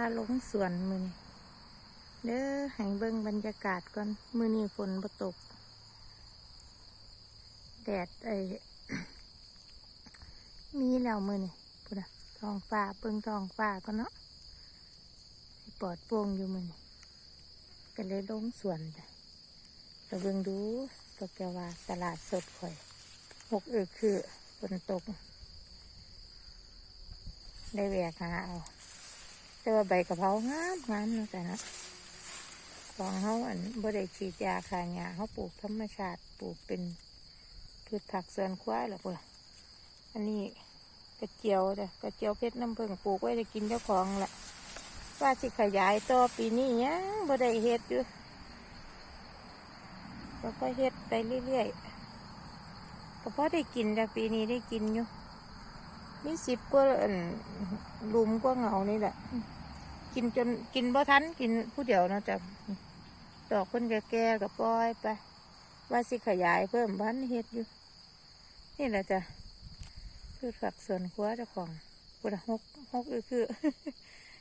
าลงสวนมือนี่เด้อให้เบิ่งบรรยากาศก่อนมือนี่ฝนบ่ตก แดดไอ้มีแล้วมือนี่พุ่นะทองฟ้าเบิ่งทองฟ้าก็เนาะปอดโปร่งอยู่มือนี่ก็เลยลงสวนจ้ะแต่เบิ่งดูตกแกว่าตลาดสดข่อยหกเออคือฝนตก ได้แหวกหาเอา แต่ว่าใบกะเพรางามงามนะแต่นะของเขาอันบ่ได้ฉีดยาคาหญ้าเขาปลูกธรรมชาติปลูกเป็นพืชผักสวนครัวหรอกเพื่ออันนี้กระเจียวจ้ะกระเจียวเพชรน้ำผึ้งปลูกไว้จะกินเจ้าของแหละว่าสิขยายต่อปีนี้ยังบ่ได้เฮ็ดอยู่ก็ก็เฮ็ดไปเรื่อยๆก็พอได้กินจ้ะปีนี้ได้กินอยู่มีสิบกว่าอั่นหลุมกว่าเหงานี่แหละ กินจนกินบ่ทันกินผู้เดียวเนาะจ้ะดอกคนแก่ๆกับปล่อยไป ว่าสิขยายเพิ่มพันเฮ็ดอยู่ นี่แหละจ้ะพืชผักสวนคัวเจ้าของปุระหกหกคือ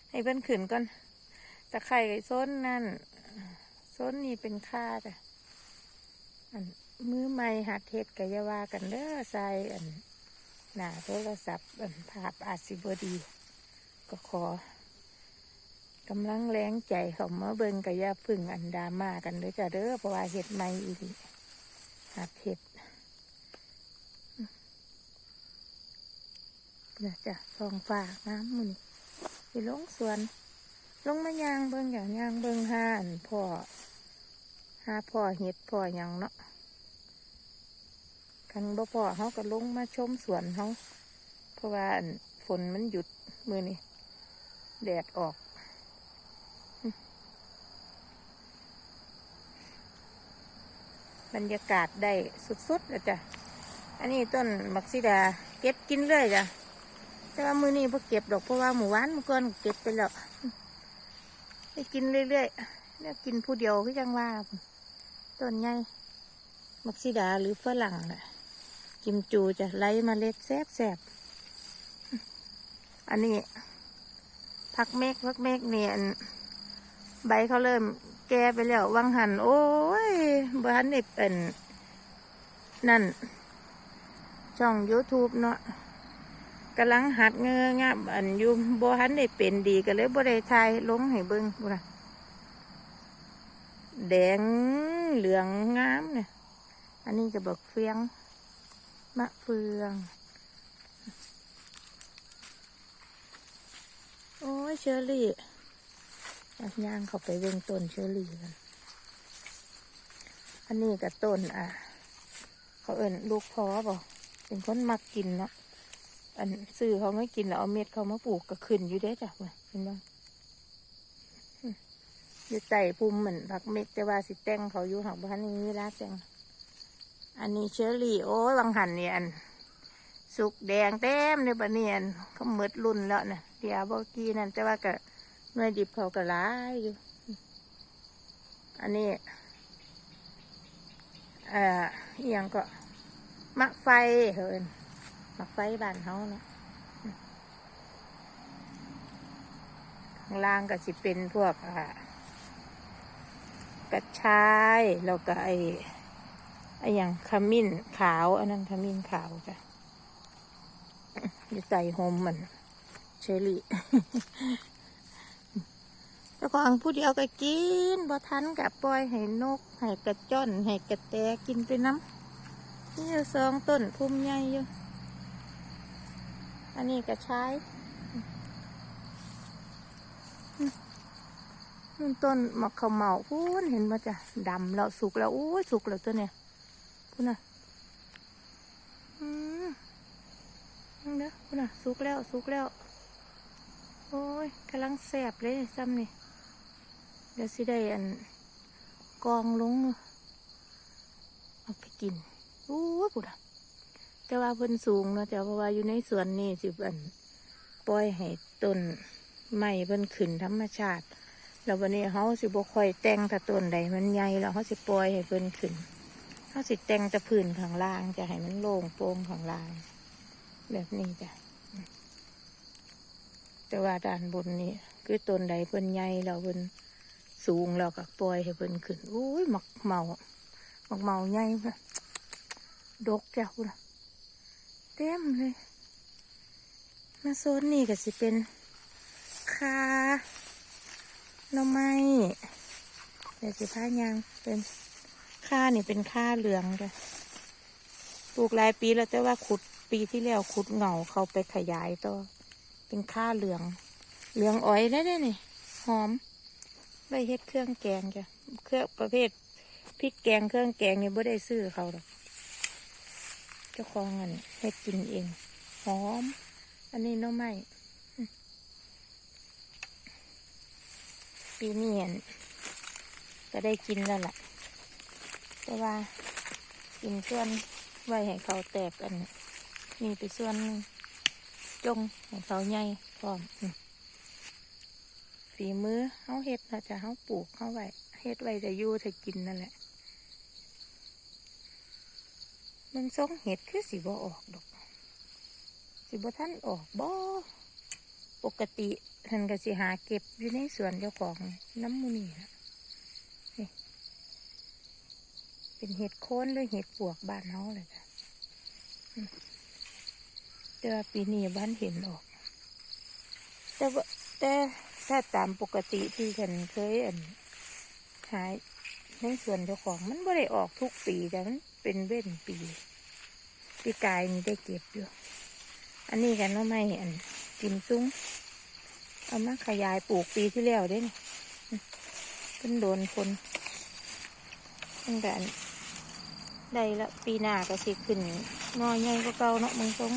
ให้เพิ่นขึ้นก่อนตะไคร่โซนนั่นโซนนี้เป็นค่าจ้ะอันมือใหม่หัดเฮ็ดกอยาวากันเด้อใส่อันหน้าโทรศัพท์อันภาพอาจสิบดี ก็ขอ กำลังแรงใจเขามาเบิงกะยาพึ่งอันดามากันเด้อจ้ะเด้อเพราะว่าเห็ดไม่อีหลีหัดเห็ดนะจ้ะทองฟ้าน้ำมันไปลงสวน ลงมายางเบิงอย่างยางเบิงห้าอันพ่อห้าพ่อเห็ดพ่อหยังเนาะคันบ่พ่อเขาก็ลงมาชมสวนเขาเพราะว่าฝนมันหยุดมือนี่แดดออก บรรยากาศได้สุดๆเลยจ้ะอันนี้ต้นมักซิดาเก็บกินเลยจ้ะแต่ว่ามือนี้พอเก็บดอกเพราะว่าหมู่บ้านมื่ก่อนเก็บไปแล้วได้กินเรื่อยๆแล้วกินผู้เดียวก็ยังว่าต้นใหญ่มักซิดาหรือฝรั่งน่ะกิมจูจะไล่เมาเล็ดแซบแซบอันนี้พักเมกพักเมกเนี่ยนใบเขาเริ่ม แก่ไปแล้ววังหันโอ้ยบ้านนี่เป็น นั่น ช่อง YouTube เนาะกำลังหัดเงื้องะอันยู่บ่ทันได้เป็นดีก็เลยบ่ได้ทายลงให้เบิ่งบุนะแดงเหลืองงามเนี่ยอันนี้จะบอกเฟือง มะเฟือง โอ้ยเชอรี่ อยากย่างเขาไปเวงต้นเชอรี่กันอันนี้กับต้นอะ เขาเอิ่นลูกพอบอกเป็นคนมักกินเนาะ อันซื้อเขาไม่กินแล้วเอาเม็ดเขามาปลูกก็ขึ้นอยู่ได้จ้ะเห็นบ้างอยู่ใต้ปุ่มเหมือนผักเม็กแต่ว่าสิแต่งเขาอยู่หักบ้านนี้เวลาแต่งอันนี้เชอรี่โอ้ยบางหันเนี่ยอันสุกแดงเต็มในบะเนียนเขาเมดรุ่นแล้วนะเดียวบอกกี้นั่นแต่ว่าก็ น่วยดิบเขาก็ร้ายอยู่ อันนี้เอ่ออหยังก็มะไฟเหินมะไฟบ้านเขาเนาะข้างล่างก็สิเป็นพวกอ่ากระชายแล้วก็ไอไอ้อย่างขมิ้นขาวอันนั้นขมิ้นขาวจ้ะอยู่ใส่โฮมมันเชอรี่ แล้วก็อังผู้เดียวก็กินบ่ทันกับปล่อยให้นกให้กระจ้อนให้กระแตกินไปน้ำนี่สองต้นพุ่มใหญ่อยู่ อันนี้กระชายนู่นต้นมะเขาเมาพูนเห็นป่ะจ้ะดำแล้วสุกแล้วโอ้ยสุกแล้วตัวเนี่ยพูดนะอืมนั่งเด้อพูดนะสุกแล้วสุกแล้ว โอ้ยกำลังแสบเลยซ้ำนี่ ดี๋ยวสิได้อันกองลงเอาไปกินโอ้ยพูดนะแต่ว่าเพิ่นสูงเนาะแต่เพราะว่าอยู่ในสวนนี่สิอันปล่อยให้ต้นไม้เพิ่นขึ้นธรรมชาติ แล้ววันนี้เขาสิบ่ค่อยแต่งถ้าต้นใดมันใหญ่แล้วเขาสิปล่อยให้เพิ่นขึ้นเขาสิแต่งแตะพื้นข้างล่างจะให้มันโล่งโปร่งข้างล่าง แบบนี้จ้ะแต่ว่าด้านบนนี้คือต้นใดเพิ่นใหญ่แล้วเพิ่น สูงแล้วก็ปล่อยให้เพิ่นขึ้นโอ้ยหมักเมาหมักเมาใหญ่พุ่นน่ะดกจ้ะคุณเต็มเลย มาโซนนี่ก็สิเป็นคาหน่อไม้เดี๋ยวสิพายางเป็นคานี่เป็นคาเหลืองจ้ะปลูกหลายปีแล้วแต่ว่าขุดปีที่แล้วขุดเหงาเขาไปขยายต่อเป็นคาเหลือง เหลืองอ้อยได้เนี่ยนี่หอม ไปเฮ็ดเครื่องแกงจ้ะเครื่องประเภทพริกแกงเครื่องแกงเนี่ไม่ได้ซื้อเขาหรอกเจ้าของอันเฮ็ดกินเองหอม อันนี้น้องไม้ปีนี้อันก็ได้กินแล้วล่ะ แต่ว่ากินส่วนไว้ให้เขาแตกอันนี้นี่ไปส่วนจงให้เขาใหญ่พร้อมอืม ฝีมือเขาเฮ็ดนะจะเขาปลูกเขาไว้เฮ็ดไว้จะยู่จะกินนั่นแหละมันทรงเห็ดคือสีบ่ออกดอกสิบ่ท่านออกบ่ปกติท่านก็สิหาเก็บอยู่ในสวนเจ้าของน้ำมูนี่นะเป็นเห็ดโคนหรือเห็ดปวกบ้านเฮาเลยจ้ะอืมแต่ว่าปีนี้บ้านเห็นออก แต่แต่ ถ้าตามปกติที่ฉันเคยอันหายในส่วนเจ้าของมันไม่ได้ออกทุกปีแต่มันเป็นเว้นปีปีกายนี่ได้เก็บอยู่ อันนี้กันว่าไม่อันจิมซุ้งเอามาขยายปลูกปีที่แล้วได้นี่อืมเพิ่นโดนคนเพิ่นกันได้ละปีหน้าก็สิขึ้นงอใหญ่ก็เก่าเนาะมึงทรง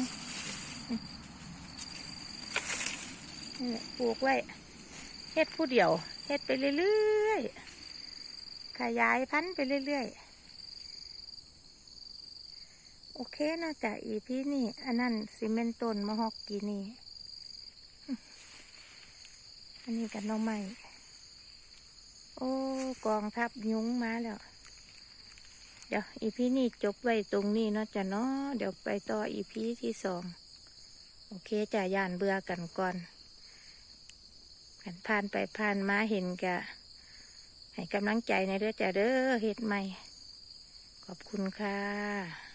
ปลูกไว้ เฮ็ดผู้เดียวเฮ็ดไปเรื่อยๆ ขยายพันธุ์ไปเรื่อยๆ โอเคนะจ้ะอีพี่นี่ อันนั้นซีเมนต์ต้นมะฮอกกีนี่ อันนี้กันน้องใหม่ โอ้ กองทัพยุ้งมาแล้ว เดี๋ยวอีพี่นี่จบไว้ตรงนี้เนาะจ้ะเนาะเดี๋ยวไปต่ออีพีที่สอง โอเคจ้ะย่านเบื่อกันก่อน กันผ่านไปผ่านมาเห็นกะให้กำลังใจในเรื่องจ้ะเด้อเฮ็ดใหม่ ขอบคุณค่ะ